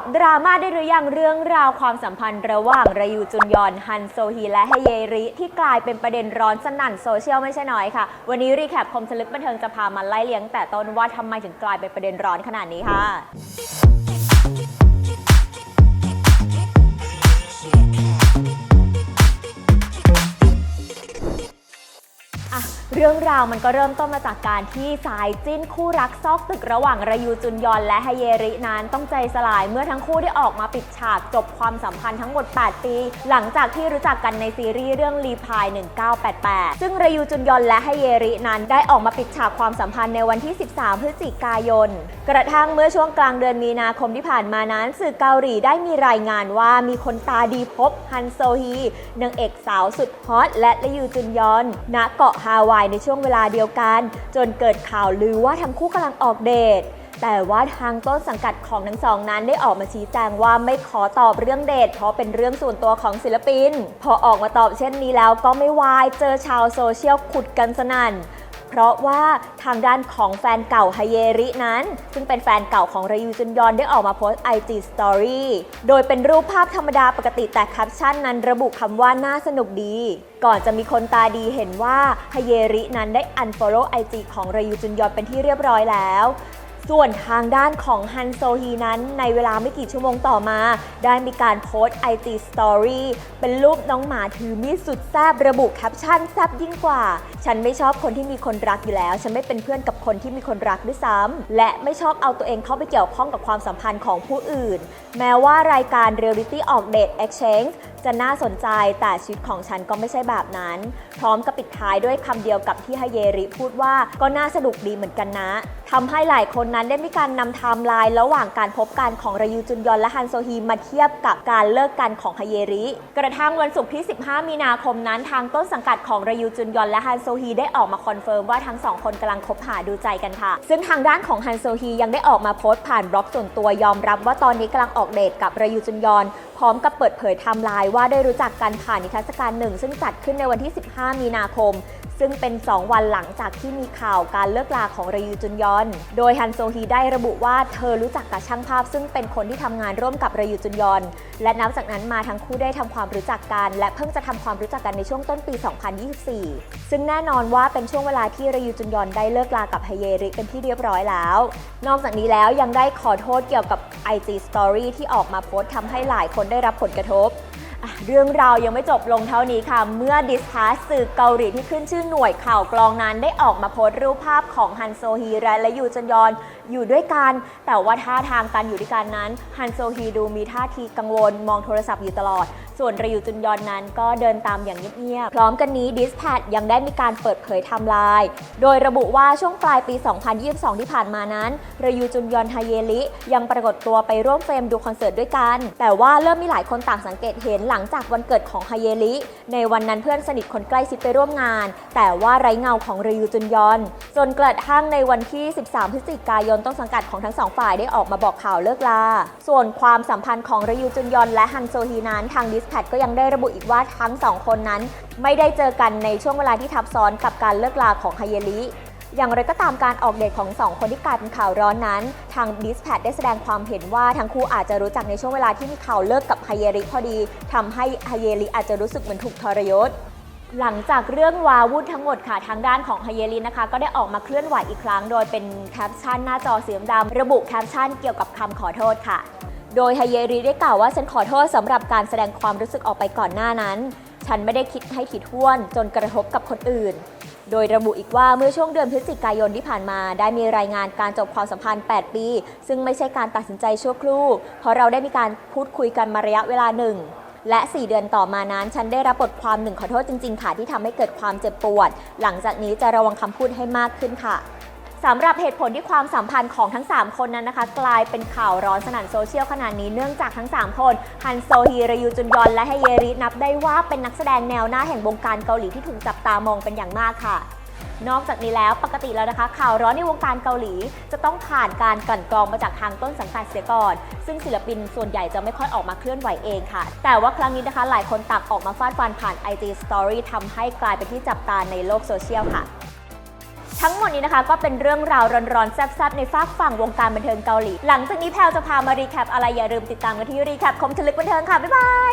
บดราม่าได้หรือยังเรื่องราวความสัมพันธ์ระหว่างรายูจุนยอนฮันโซฮีและฮเยริ ที่กลายเป็นประเด็นร้อนสนั่นโซเชียลไม่ใช่น้อยค่ะ วันนี้รีแคปคมสลึกบันเทิงจะพามาไล่เลี้ยงแต่ต้นว่าทำไมถึงกลายเป็นประเด็นร้อนขนาดนี้ค่ะ เรื่องราวมันก็เริ่มต้นมาจากการที่สายจิ้นคู่รักซอกตึกระหว่างรายูจุนยอนและฮเยรินั้นต้องใจสลายเมื่อทั้งคู่ได้ออกมาปิดฉากจบความสัมพันธ์ทั้งหมด 8 ปี หลังจากที่รู้จักกันในซีรีส์เรื่องรีพาย 1988 ซึ่งรายูจุนยอนและฮเยรินั้นได้ออกมาปิดฉากความสัมพันธ์ในวันที่ 13 พฤศจิกายน กระทั่งเมื่อช่วงกลางเดือนมีนาคมที่ผ่านมานั้น สื่อเกาหลีได้มีรายงานว่ามีคนตาดีพบฮันโซฮีนางเอกสาวสุดฮอตและรายูจุนยอนณเกาะฮาวายในช่วงเวลาเดียวกัน จนเกิดข่าวลือว่าทั้งคู่กำลังออกเดทแต่ว่าทางต้นสังกัดของทั้งสองนั้นได้ออกมาชี้แจงว่าไม่ขอตอบเรื่องเดทเพราะเป็นเรื่องส่วนตัวของศิลปิน พอออกมาตอบเช่นนี้แล้วก็ไม่วายเจอชาวโซเชียลขุดกันสนั่น เพราะว่าทางด้านของแฟนเก่าฮเยรินั้น ซึ่งเป็นแฟนเก่าของรยูจุนยอนได้ออกมาโพสต์ IG Story โดยเป็นรูปภาพธรรมดาปกติแต่แคปชั่นนั้นระบุคำว่าน่าสนุกดี ก่อนจะมีคนตาดีเห็นว่าฮเยรินั้นได้ unfollow IG ของรยูจุนยอนเป็นที่เรียบร้อยแล้ว ส่วนทางด้านของฮันโซฮีนั้นในเวลาไม่กี่ชั่วโมงต่อมา ได้มีการโพสต์ IG Story เป็นรูปน้องหมาถือมีดสุดแซบระบุแคปชั่นแซบยิ่งกว่า ฉันไม่ชอบคนที่มีคนรักอยู่แล้ว ฉันไม่เป็นเพื่อนกับคนที่มีคนรักด้วยซ้ำและไม่ชอบเอาตัวเองเข้าไปเกี่ยวข้องกับความสัมพันธ์ของผู้อื่น แม้ว่ารายการ Reality ออกเดท Exchange จะน่าสนใจแต่ชีวิตของฉันก็ไม่ใช่แบบนั้น พร้อมกับปิดท้ายด้วยคำเดียวกับที่ฮเยริพูดว่าก็น่าสนุกดีเหมือนกันนะทำให้หลายคนนั้นได้มีการนำไทม์ไลน์ระหว่างการพบกันของรายูจุนยอนและฮันโซฮีมาเทียบกับการเลิกกันของฮเยริ กระทั่งวันศุกร์ที่ 15 มีนาคมนั้น ทางต้นสังกัดของรายูจุนยอนและฮันโซฮีได้ออกมาคอนเฟิร์มว่าทั้งสองคนกำลังคบหาดูใจกันค่ะ ซึ่งทางด้านของฮันโซฮียังได้ออกมาโพสต์ผ่านบล็อกส่วนตัวยอมรับว่าตอนนี้กำลังออกเดทกับรายูจุนยอนพร้อมกับเปิดเผยไทม์ไลน์ว่าได้รู้จักกันผ่านนิทรรศการหนึ่งซึ่งจัดขึ้นในวันที่ 15 มีนาคม ซึ่งเป็น 2 วันหลังจากที่มีข่าวการเลิกลาของรยูจุนยอน โดยฮันโซฮีได้ระบุว่าเธอรู้จักกับช่างภาพ ซึ่งเป็นคนที่ทำงานร่วมกับรยูจุนยอน และนับจากนั้นมาทั้งคู่ได้ทำความรู้จักกัน และเพิ่งจะทำความรู้จักกันในช่วงต้นปี 2024 ซึ่งแน่นอนว่าเป็นช่วงเวลาที่รยูจุนยอนได้เลิกลากับฮเยริเป็นที่เรียบร้อยแล้ว นอกจากนี้แล้วยังได้ขอโทษเกี่ยวกับ IG Story ที่ออกมาโพสต์ทำให้หลายคนได้รับผลกระทบ เรื่องราวยังไม่จบลงเท่านี้ค่ะ เมื่อดิสทัสสื่อเกาหลีที่ขึ้นชื่อหน่วยข่าวกรองนั้นได้ออกมาโพสต์รูปภาพของฮันโซฮีและยูจนยอนอยู่ด้วยกัน แต่ว่าท่าทางการอยู่ด้วยกันนั้นฮันโซฮีดูมีท่าทีกังวลมองโทรศัพท์อยู่ตลอด ส่วนรายูจุนยอนนั้นก็เดินตามอย่างเงียบๆ พร้อมกันนี้ดิสแพดยังได้มีการเปิดเผยไทม์ไลน์ โดยระบุว่าช่วงปลายปี 2022 ที่ผ่านมานั้นรายูจุนยอนฮาเยลิยังปรากฏตัวไปร่วมเฟรมดูคอนเสิร์ตด้วยกัน แต่ว่าเริ่มมีหลายคนต่างสังเกตเห็นหลังจากวันเกิดของฮาเยลิ ในวันนั้นเพื่อนสนิทคนใกล้ชิดไปร่วมงาน แต่ว่าไร้เงาของรายูจุนยอน จนกระทั่งในวันที่ 13 พฤศจิกายนต้นสังกัดของทั้งสองฝ่ายได้ออกมาบอกข่าวเลิกลา ส่วนความสัมพันธ์ของรายูจุนยอนและฮันโซฮีนั้นทางดิสแพดก็ยังได้ระบุอีกว่าทั้งสองคนนั้น ไม่ได้เจอกันในช่วงเวลาที่ทับซ้อนกับการเลิกลาของไฮเยลิอย่างไรก็ตามการออกเดทของสองคนที่กลายเป็นข่าวร้อนนั้น ทางดิสแพดได้แสดงความเห็นว่าทั้งคู่อาจจะรู้จักในช่วงเวลาที่มีข่าวเลิกกับไฮเยริพอดีทำให้ไฮเยริอาจจะรู้สึกเหมือนถูกทรยศ หลังจากเรื่องวาวุ่นทั้งหมดค่ะทางด้านของไฮเยลินนะคะ ก็ได้ออกมาเคลื่อนไหวอีกครั้ง โดยเป็นแคปชั่นหน้าจอสีดำระบุแคปชั่นเกี่ยวกับคำขอโทษค่ะ โดยไฮเยริได้กล่าวว่าฉันขอโทษสำหรับการแสดงความรู้สึกออกไปก่อนหน้านั้น ฉันไม่ได้คิดให้ถี่ถ้วนจนกระทบกับคนอื่น โดยระบุอีกว่าเมื่อช่วงเดือนพฤศจิกายนที่ผ่านมา ได้มีรายงานการจบความสัมพันธ์ 8 ปี ซึ่งไม่ใช่การตัดสินใจชั่วครู่ เพราะเราได้มีการพูดคุยกันมาระยะเวลาหนึ่งและ 4 เดือนต่อมานั้น ฉันได้รับบทความหนึ่งขอโทษจริง ๆ ค่ะ ที่ทำให้เกิดความเจ็บปวด หลังจากนี้จะระวังคำพูดให้มากขึ้นค่ะ สำหรับเหตุผลที่ความสัมพันธ์ของทั้ง 3 คนนั้นนะคะ กลายเป็นข่าวร้อนสนั่นโซเชียลขนาดนี้เนื่องจากทั้ง 3 คนฮันโซฮีรยูจุนยอนและฮเยรินับได้ว่าเป็นนักแสดงแนวหน้าแห่งวงการเกาหลีที่ถูกจับตามองเป็นอย่างมากค่ะนอกจากนี้แล้วปกติแล้วนะคะ ข่าวร้อนในวงการเกาหลี จะต้องผ่านการกลั่นกรองมาจากทางต้นสังกัดเสียก่อน ซึ่งศิลปินส่วนใหญ่จะไม่ค่อยออกมาเคลื่อนไหวเองค่ะ แต่ว่าครั้งนี้นะคะ หลายคนตักออกมาฟาดฟันผ่าน IG Story ทำให้กลายเป็นที่จับตาในโลกโซเชียลค่ะ ทั้งหมดนี้นะคะก็เป็นเรื่องราวร้อนๆแซ่บๆในฝากฝั่งวงการบันเทิงเกาหลี หลังจากนี้แพลวจะพามารีแคปอะไรอย่าลืมติดตามกันที่รีแคปคมชลึกบันเทิงค่ะ บ๊ายบาย